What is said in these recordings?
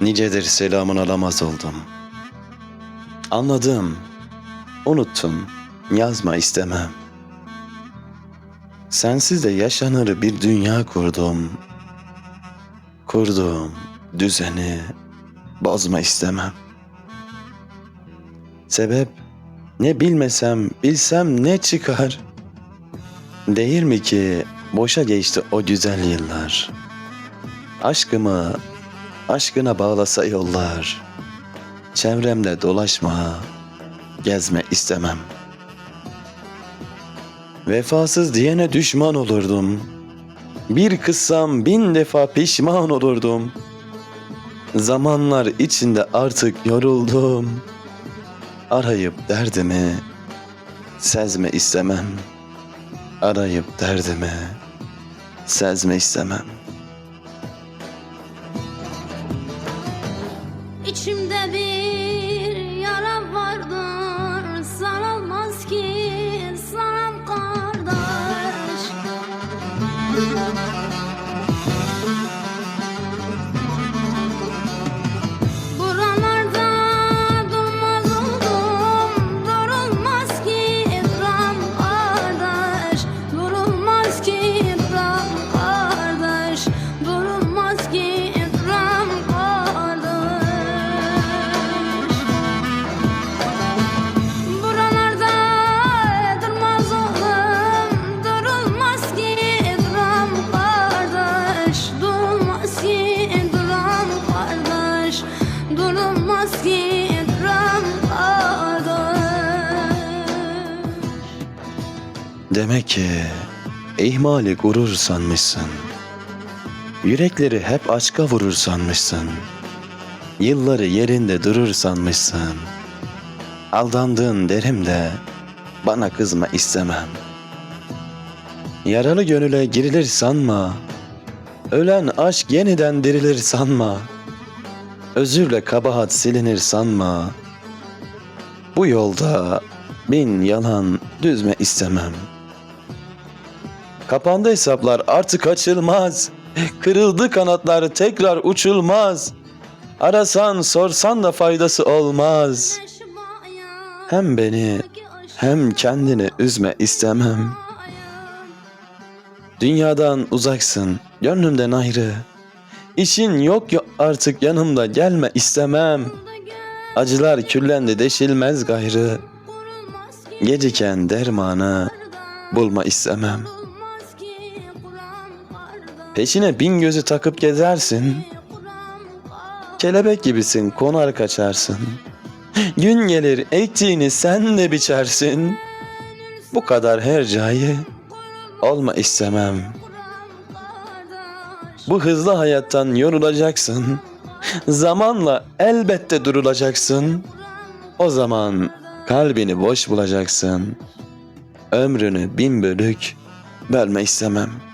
Nicedir selamın alamaz oldum. Anladım, unuttum, yazma istemem. Sensiz de yaşanır bir dünya kurdum. Kurdum düzeni bozma istemem. Sebep ne bilmesem bilsem ne çıkar? Değil mi ki boşa geçti o güzel yıllar? Aşkımı aşkına bağlasa yollar. Çevremde dolaşma, gezme istemem. Vefasız diyene düşman olurdum. Bir kıssam bin defa pişman olurdum. Zamanlar içinde artık yoruldum. Arayıp derdimi sezme istemem. Arayıp derdimi sezme istemem. İçimde bir yara vardır. Sarılmaz ki saram kardeş Demek ki ihmali gurur sanmışsın. Yürekleri hep aşka vurur sanmışsın. Yılları yerinde durur sanmışsın. Aldandığın derim de bana kızma istemem. Yaralı gönüle girilir sanma. Ölen aşk yeniden dirilir sanma. Özürle kabahat silinir sanma. Bu yolda bin yalan düzme istemem. Kapandı hesaplar artık açılmaz. Kırıldı kanatlar tekrar uçulmaz. Arasan sorsan da faydası olmaz. Hem beni hem kendini üzme istemem. Dünyadan uzaksın, gönlümden ayrı. İşin yok ya artık yanımda gelme istemem. Acılar küllendi deşilmez gayrı. Geciken dermanı bulma istemem. Peşine bin gözü takıp gezersin. Kelebek gibisin konar kaçarsın. Gün gelir ektiğini sen de biçersin. Bu kadar hercai olma istemem. Bu hızlı hayattan yorulacaksın. Zamanla elbette durulacaksın. O zaman kalbini boş bulacaksın. Ömrünü bin bölük bölme istemem.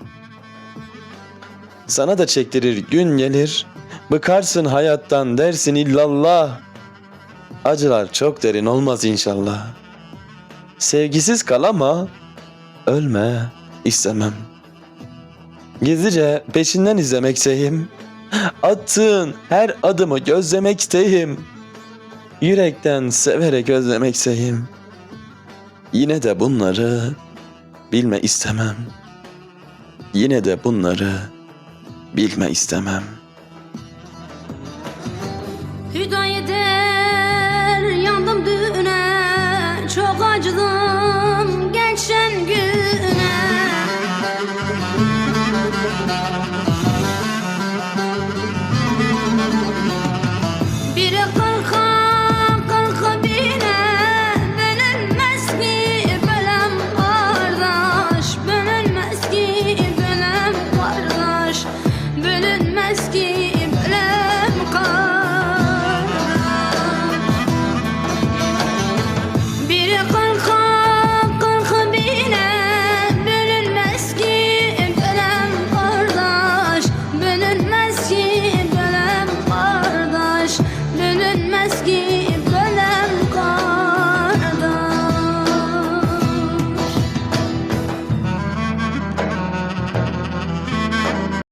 Sana da çektirir gün gelir. Bıkarsın hayattan dersin illallah. Acılar çok derin olmaz inşallah. Sevgisiz kal ama ölme istemem. Gizlice peşinden izlemekteyim. Attığın her adımı gözlemekteyim. Yürekten severek özlemekteyim. Yine de bunları bilme istemem. Yine de bunları bilme istemem. Hüdayeder yandım düğüne çok acıdım.